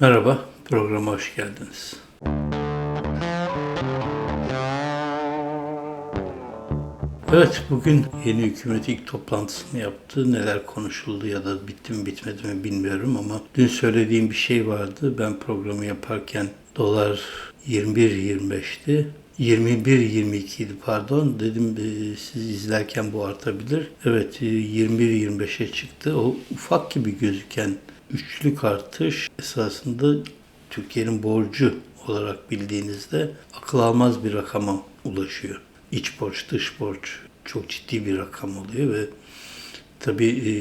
Merhaba, programa hoş geldiniz. Evet, bugün yeni hükümet ilk toplantısını yaptı. Neler konuşuldu ya da bitti mi bitmedi mi bilmiyorum ama dün söylediğim bir şey vardı. Ben programı yaparken dolar 21-25'ti. 21-22 idi pardon. Dedim e, siz izlerken bu artabilir. Evet e, 21-25'e çıktı. O ufak gibi gözüken üçlük artış esasında Türkiye'nin borcu olarak bildiğinizde akıl almaz bir rakama ulaşıyor. İç borç, dış borç çok ciddi bir rakam oluyor ve tabii e,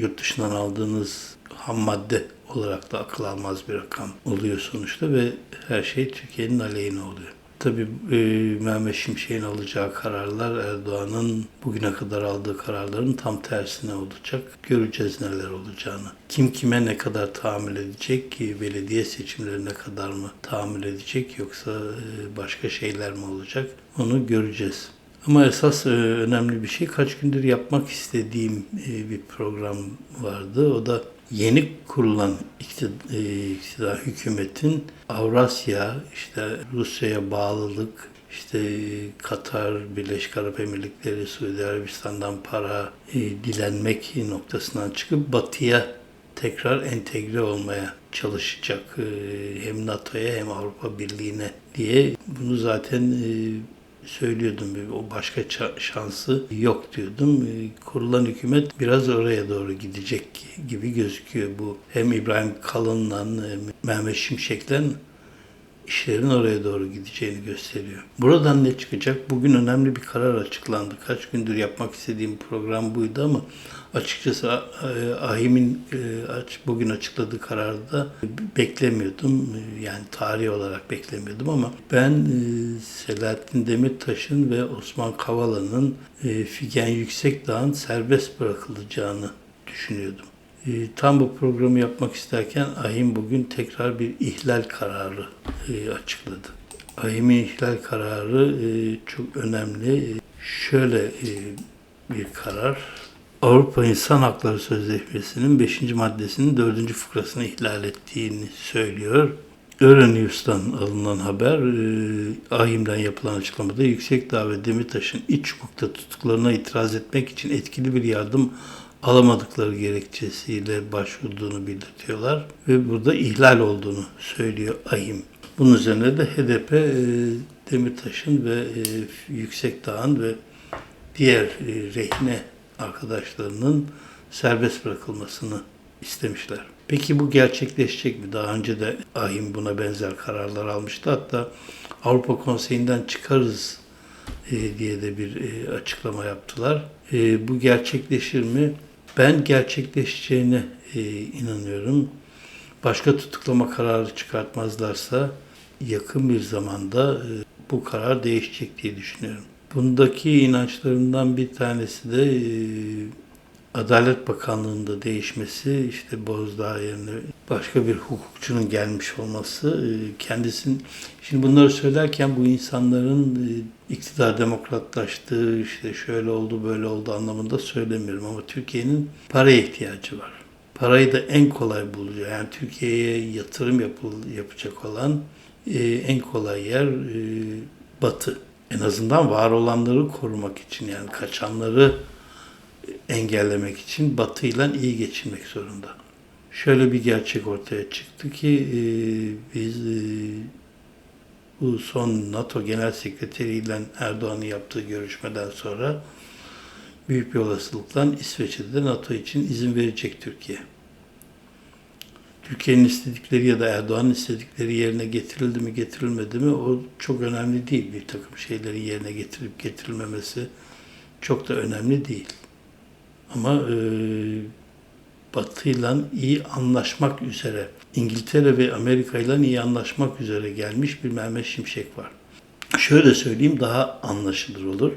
yurt dışından aldığınız ham madde olarak da akıl almaz bir rakam oluyor sonuçta ve her şey Türkiye'nin aleyhine oluyor. Tabii e, Mehmet Şimşek'in alacağı kararlar Erdoğan'ın bugüne kadar aldığı kararların tam tersine olacak. Göreceğiz neler olacağını. Kim kime ne kadar tahammül edecek ki belediye seçimlerine kadar mı tahammül edecek yoksa e, başka şeyler mi olacak onu göreceğiz. Ama esas e, önemli bir şey kaç gündür yapmak istediğim e, bir program vardı. O da yeni kurulan e, iktidar hükümetin Avrasya, işte Rusya'ya bağlılık, işte Katar, Birleşik Arap Emirlikleri, Suudi Arabistan'dan para e, dilenmek noktasından çıkıp batıya tekrar entegre olmaya çalışacak. E, hem NATO'ya hem Avrupa Birliği'ne diye bunu zaten e, söylüyordum. O başka şansı yok diyordum. Kurulan hükümet biraz oraya doğru gidecek gibi gözüküyor. Bu hem İbrahim Kalın'la Mehmet Şimşek'le işlerin oraya doğru gideceğini gösteriyor. Buradan ne çıkacak? Bugün önemli bir karar açıklandı. Kaç gündür yapmak istediğim program buydu ama açıkçası AHİM'in bugün açıkladığı kararda beklemiyordum. Yani tarih olarak beklemiyordum ama ben Selahattin Demirtaş'ın ve Osman Kavala'nın Figen Yüksekdağ'ın serbest bırakılacağını düşünüyordum. E, tam bu programı yapmak isterken AHİM bugün tekrar bir ihlal kararı e, açıkladı. AHİM'in ihlal kararı e, çok önemli. Şöyle bir karar. Avrupa İnsan Hakları Sözleşmesi'nin 5. maddesinin 4. fıkrasını ihlal ettiğini söylüyor. Euronews'tan alınan haber, AHİM'den yapılan açıklamada Yüksekdağ ve Demirtaş'ın iç hukukta tutuklarına itiraz etmek için etkili bir yardım alamadıkları gerekçesiyle başvurduğunu belirtiyorlar ve burada ihlal olduğunu söylüyor AHİM. Bunun üzerine de HDP e, Demirtaş'ın ve e, Yüksekdağ'ın ve diğer e, rehine arkadaşlarının serbest bırakılmasını istemişler. Peki bu gerçekleşecek mi? Daha önce de AHİM buna benzer kararlar almıştı. Hatta Avrupa Konseyi'nden çıkarız diye de bir açıklama yaptılar. Bu gerçekleşir mi? Ben gerçekleşeceğine e, inanıyorum. Başka tutuklama kararı çıkartmazlarsa yakın bir zamanda e, bu karar değişecek diye düşünüyorum. Bundaki inançlarımdan bir tanesi de e, Adalet Bakanlığı'nda değişmesi, işte Bozdağ yerine başka bir hukukçunun gelmiş olması, e, kendisinin, şimdi bunları söylerken bu insanların e, iktidar demokratlaştığı, işte şöyle oldu, böyle oldu anlamında söylemiyorum ama Türkiye'nin para ihtiyacı var. Parayı da en kolay buluyor. Yani Türkiye'ye yatırım yapıl, yapacak olan e, en kolay yer Batı. En azından var olanları korumak için yani kaçanları engellemek için Batı ile iyi geçinmek zorunda. Şöyle bir gerçek ortaya çıktı ki e, biz e, bu son NATO Genel Sekreteri ile Erdoğan'ın yaptığı görüşmeden sonra büyük bir olasılıkla İsveç'e de NATO için izin verecek Türkiye. Türkiye'nin istedikleri ya da Erdoğan'ın istedikleri yerine getirildi mi getirilmedi mi o çok önemli değil. Bir takım şeyleri yerine getirip getirilmemesi çok da önemli değil. Ama e, Batı'yla iyi anlaşmak üzere, İngiltere ve Amerika ile iyi anlaşmak üzere gelmiş bir Mehmet Şimşek var. Şöyle söyleyeyim daha anlaşılır olur.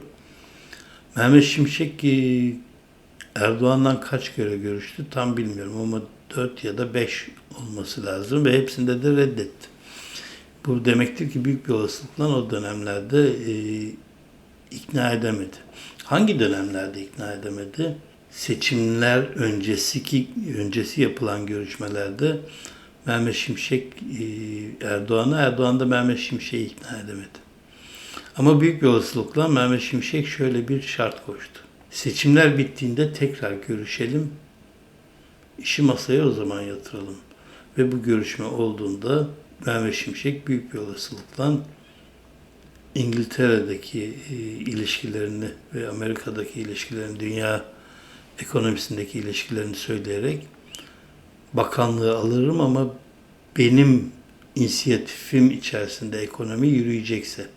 Mehmet Şimşek e, Erdoğan'dan kaç kere görüştü tam bilmiyorum ama 4 ya da 5 olması lazım ve hepsinde de reddetti. Bu demektir ki büyük bir olasılıkla o dönemlerde e, ikna edemedi. Hangi dönemlerde ikna edemedi? seçimler öncesi ki öncesi yapılan görüşmelerde Mehmet Şimşek e, Erdoğan'a, Erdoğan da Mehmet Şimşek'i ikna edemedi. Ama büyük bir olasılıkla Mehmet Şimşek şöyle bir şart koştu. Seçimler bittiğinde tekrar görüşelim. İşi masaya o zaman yatıralım. Ve bu görüşme olduğunda Mehmet Şimşek büyük bir olasılıkla İngiltere'deki e, ilişkilerini ve Amerika'daki ilişkilerini, dünya ekonomisindeki ilişkilerini söyleyerek bakanlığı alırım ama benim inisiyatifim içerisinde ekonomi yürüyecekse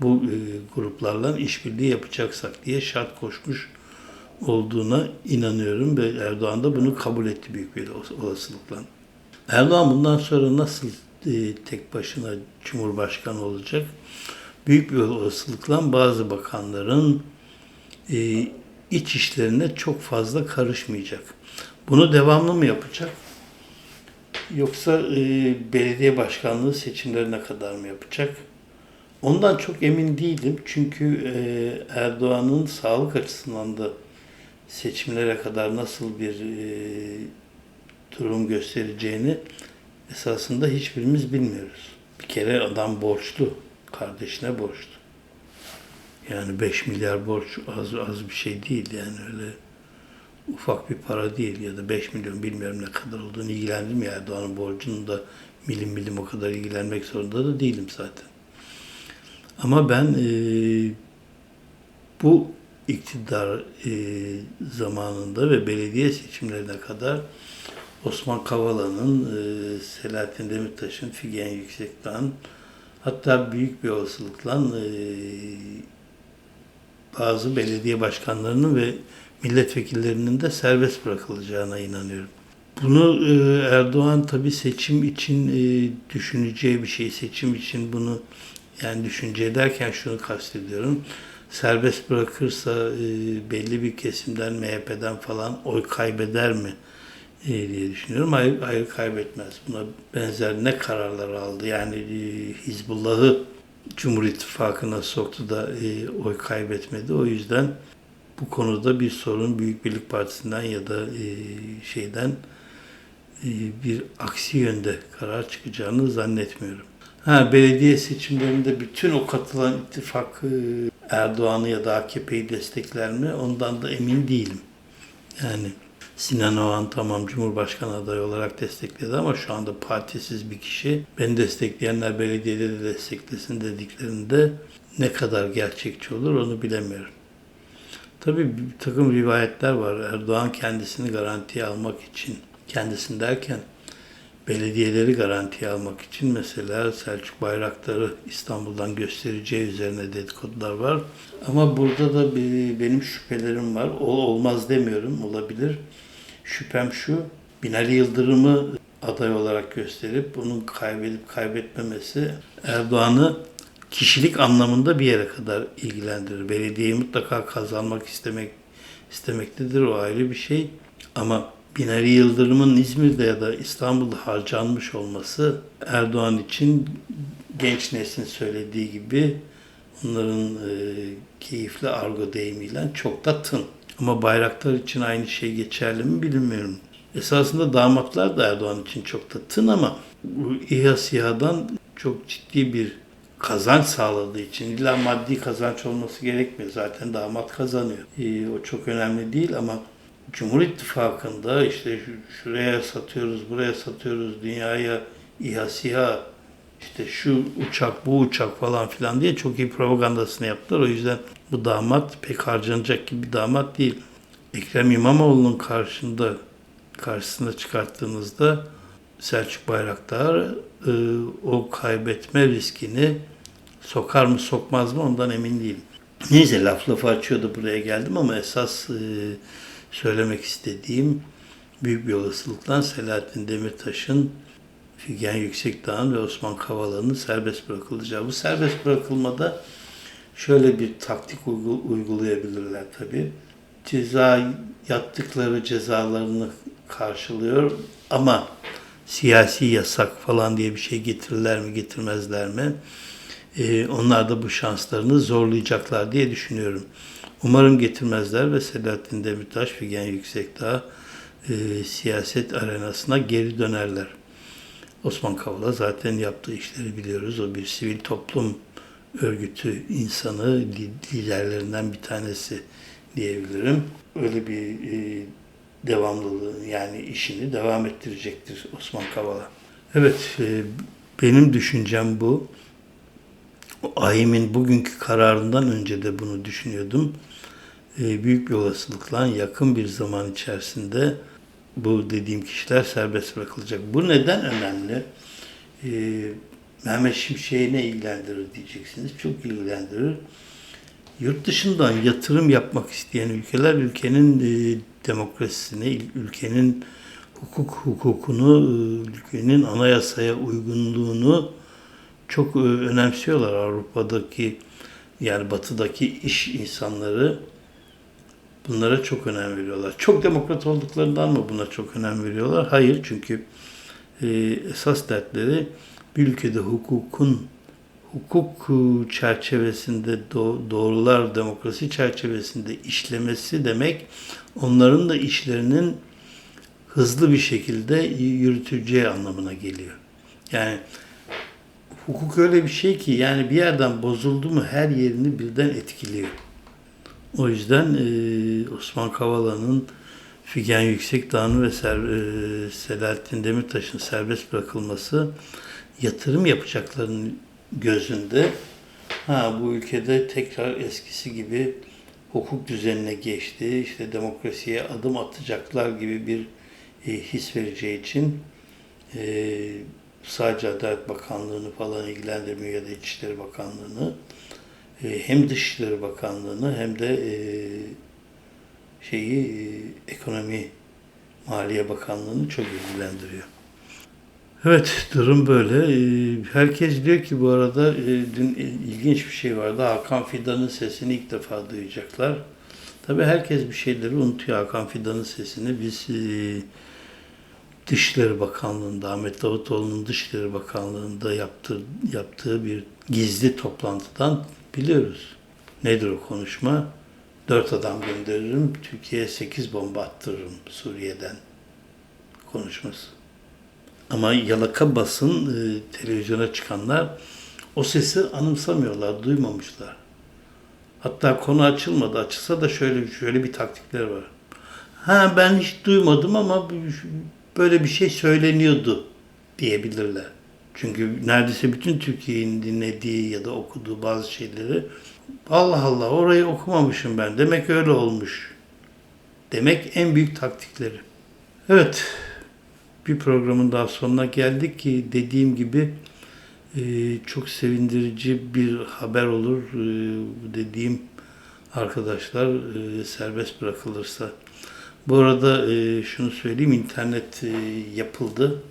bu e, gruplarla işbirliği yapacaksak diye şart koşmuş olduğuna inanıyorum ve Erdoğan da bunu kabul etti büyük bir olasılıkla. Erdoğan bundan sonra nasıl e, tek başına Cumhurbaşkanı olacak? Büyük bir olasılıkla bazı bakanların e, iç işlerine çok fazla karışmayacak. Bunu devamlı mı yapacak? Yoksa e, belediye başkanlığı seçimlerine kadar mı yapacak? Ondan çok emin değilim. Çünkü e, Erdoğan'ın sağlık açısından da seçimlere kadar nasıl bir e, durum göstereceğini esasında hiçbirimiz bilmiyoruz. Bir kere adam borçlu. Kardeşine borçlu. Yani 5 milyar borç az az bir şey değil yani öyle ufak bir para değil ya da 5 milyon bilmiyorum ne kadar olduğunu ilgilendirmiyor Erdoğan'ın borcunun da milim milim o kadar ilgilenmek zorunda da değilim zaten. Ama ben e, bu iktidar e, zamanında ve belediye seçimlerine kadar Osman Kavala'nın, e, Selahattin Demirtaş'ın, Figen Yüksekdağ'ın hatta büyük bir olasılıkla e, bazı belediye başkanlarının ve milletvekillerinin de serbest bırakılacağına inanıyorum. Bunu e, Erdoğan tabi seçim için e, düşüneceği bir şey. Seçim için bunu yani düşünce derken şunu kastediyorum. Serbest bırakırsa e, belli bir kesimden MHP'den falan oy kaybeder mi diye düşünüyorum. Hayır, hayır kaybetmez. Buna benzer ne kararlar aldı? Yani Hizbullah'ı Cumhur İttifakı'na soktu da oy kaybetmedi. O yüzden bu konuda bir sorun Büyük Birlik Partisi'nden ya da şeyden bir aksi yönde karar çıkacağını zannetmiyorum. Ha, belediye seçimlerinde bütün o katılan ittifak Erdoğan'ı ya da AKP'yi destekler mi? Ondan da emin değilim. Yani Sinan Oğan tamam Cumhurbaşkanı adayı olarak destekledi ama şu anda partisiz bir kişi. Beni destekleyenler belediyede de desteklesin dediklerinde ne kadar gerçekçi olur onu bilemiyorum. Tabii bir takım rivayetler var. Erdoğan kendisini garantiye almak için, kendisini derken belediyeleri garantiye almak için mesela Selçuk Bayraktar'ı İstanbul'dan göstereceği üzerine dedikodular var. Ama burada da bir, benim şüphelerim var. O olmaz demiyorum, olabilir. Şüphem şu, Binali Yıldırım'ı aday olarak gösterip bunun kaybedip kaybetmemesi Erdoğan'ı kişilik anlamında bir yere kadar ilgilendirir. Belediyeyi mutlaka kazanmak istemek istemektedir o ayrı bir şey. Ama Binali Yıldırım'ın İzmir'de ya da İstanbul'da harcanmış olması Erdoğan için genç neslin söylediği gibi onların e, keyifli argo deyimiyle çok da tın. Ama bayraktar için aynı şey geçerli mi bilmiyorum. Esasında damatlar da Erdoğan için çok da tın ama bu İHA SİHA'dan çok ciddi bir kazanç sağladığı için illa maddi kazanç olması gerekmiyor. Zaten damat kazanıyor. Ee, o çok önemli değil ama Cumhur İttifakı'nda işte şuraya satıyoruz, buraya satıyoruz, dünyaya İHA işte şu uçak, bu uçak falan filan diye çok iyi propagandasını yaptılar. O yüzden bu damat pek harcanacak gibi bir damat değil. Ekrem İmamoğlu'nun karşında karşısına çıkarttığınızda Selçuk Bayraktar e, o kaybetme riskini sokar mı sokmaz mı ondan emin değilim. Neyse laf lafı açıyordu buraya geldim ama esas e, söylemek istediğim büyük bir olasılıkla Selahattin Demirtaş'ın Figen Yüksekdağ'ın ve Osman Kavala'nın serbest bırakılacağı. Bu serbest bırakılmada şöyle bir taktik uygulayabilirler tabi. Ceza yattıkları cezalarını karşılıyor ama siyasi yasak falan diye bir şey getirirler mi getirmezler mi? Ee, onlar da bu şanslarını zorlayacaklar diye düşünüyorum. Umarım getirmezler ve Selahattin Demirtaş, Figen Yüksekdağ e, siyaset arenasına geri dönerler. Osman Kavala zaten yaptığı işleri biliyoruz. O bir sivil toplum örgütü insanı, liderlerinden bir tanesi diyebilirim. Öyle bir e, devamlılığı yani işini devam ettirecektir Osman Kavala. Evet, e, benim düşüncem bu. AYİM'in bugünkü kararından önce de bunu düşünüyordum. E, büyük bir olasılıkla yakın bir zaman içerisinde bu dediğim kişiler serbest bırakılacak. Bu neden önemli? E, Mehmet Şimşek'i ne ilgilendirir diyeceksiniz. Çok ilgilendirir. Yurt dışından yatırım yapmak isteyen ülkeler ülkenin e, demokrasisini, ülkenin hukuk hukukunu, e, ülkenin anayasaya uygunluğunu çok e, önemsiyorlar Avrupa'daki yani batıdaki iş insanları bunlara çok önem veriyorlar. Çok demokrat olduklarından mı buna çok önem veriyorlar? Hayır çünkü e, esas dertleri bir ülkede hukukun hukuk çerçevesinde doğrular demokrasi çerçevesinde işlemesi demek onların da işlerinin hızlı bir şekilde yürütüleceği anlamına geliyor. Yani hukuk öyle bir şey ki yani bir yerden bozuldu mu her yerini birden etkiliyor. O yüzden e, Osman Kavala'nın Figen Yüksekdağ'ın ve Ser, e, Selahattin Demirtaş'ın serbest bırakılması yatırım yapacaklarının gözünde ha bu ülkede tekrar eskisi gibi hukuk düzenine geçti, işte demokrasiye adım atacaklar gibi bir e, his vereceği için e, sadece Adalet Bakanlığı'nı falan ilgilendirmiyor ya da İçişleri Bakanlığı'nı e, hem Dışişleri Bakanlığı'nı hem de e, şeyi e, Ekonomi Maliye Bakanlığı'nı çok ilgilendiriyor. Evet, durum böyle. Herkes diyor ki bu arada dün ilginç bir şey vardı. Hakan Fidan'ın sesini ilk defa duyacaklar. Tabii herkes bir şeyleri unutuyor Hakan Fidan'ın sesini. Biz Dışişleri Bakanlığı'nda, Ahmet Davutoğlu'nun Dışişleri Bakanlığı'nda yaptığı, yaptığı bir gizli toplantıdan biliyoruz. Nedir o konuşma? Dört adam gönderirim, Türkiye'ye sekiz bomba attırırım Suriye'den konuşması. Ama yalaka basın e, televizyona çıkanlar o sesi anımsamıyorlar, duymamışlar. Hatta konu açılmadı. Açılsa da şöyle şöyle bir taktikler var. Ha ben hiç duymadım ama böyle bir şey söyleniyordu diyebilirler. Çünkü neredeyse bütün Türkiye'nin dinlediği ya da okuduğu bazı şeyleri Allah Allah orayı okumamışım ben. Demek öyle olmuş. Demek en büyük taktikleri. Evet bir programın daha sonuna geldik ki dediğim gibi e, çok sevindirici bir haber olur e, dediğim arkadaşlar e, serbest bırakılırsa. Bu arada e, şunu söyleyeyim internet e, yapıldı.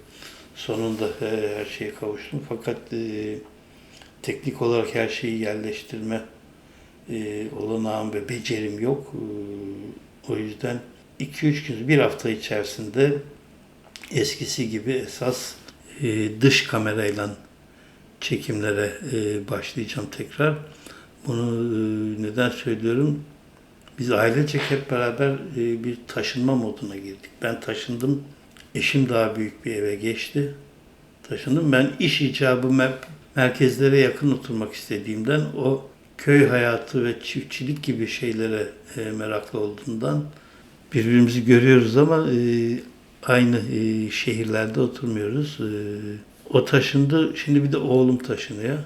Sonunda e, her şeye kavuştum. Fakat e, teknik olarak her şeyi yerleştirme e, olanağım ve becerim yok. E, o yüzden 2-3 gün, bir hafta içerisinde eskisi gibi esas e, dış kamerayla çekimlere e, başlayacağım tekrar. Bunu e, neden söylüyorum? Biz ailecek hep beraber e, bir taşınma moduna girdik. Ben taşındım. Eşim daha büyük bir eve geçti. Taşındım. Ben iş icabı mer- merkezlere yakın oturmak istediğimden o köy hayatı ve çiftçilik gibi şeylere e, meraklı olduğundan birbirimizi görüyoruz ama e, aynı şehirlerde oturmuyoruz. O taşındı. Şimdi bir de oğlum taşınıyor.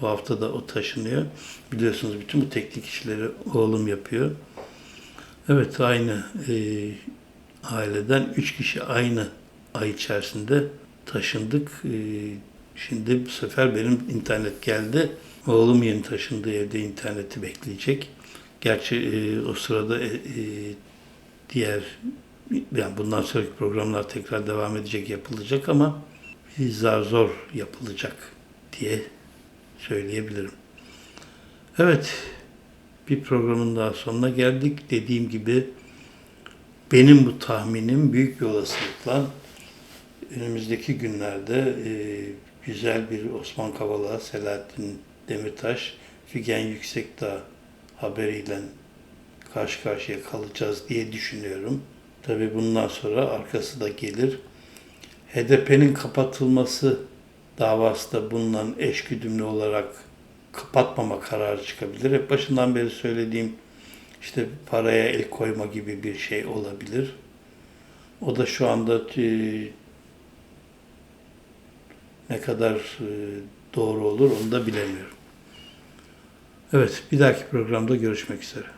Bu hafta da o taşınıyor. Biliyorsunuz bütün bu teknik işleri oğlum yapıyor. Evet aynı e, aileden üç kişi aynı ay içerisinde taşındık. E, şimdi bu sefer benim internet geldi. Oğlum yeni taşındığı evde interneti bekleyecek. Gerçi e, o sırada e, e, diğer yani bundan sonraki programlar tekrar devam edecek, yapılacak ama zar zor yapılacak diye söyleyebilirim. Evet, bir programın daha sonuna geldik. Dediğim gibi benim bu tahminim büyük bir olasılıkla önümüzdeki günlerde e, güzel bir Osman Kavala, Selahattin Demirtaş, Figen Yüksekdağ haberiyle karşı karşıya kalacağız diye düşünüyorum. Tabi bundan sonra arkası da gelir. HDP'nin kapatılması davası da bununla eşgüdümlü olarak kapatmama kararı çıkabilir. Hep başından beri söylediğim işte paraya el koyma gibi bir şey olabilir. O da şu anda e, ne kadar e, doğru olur onu da bilemiyorum. Evet, bir dahaki programda görüşmek üzere.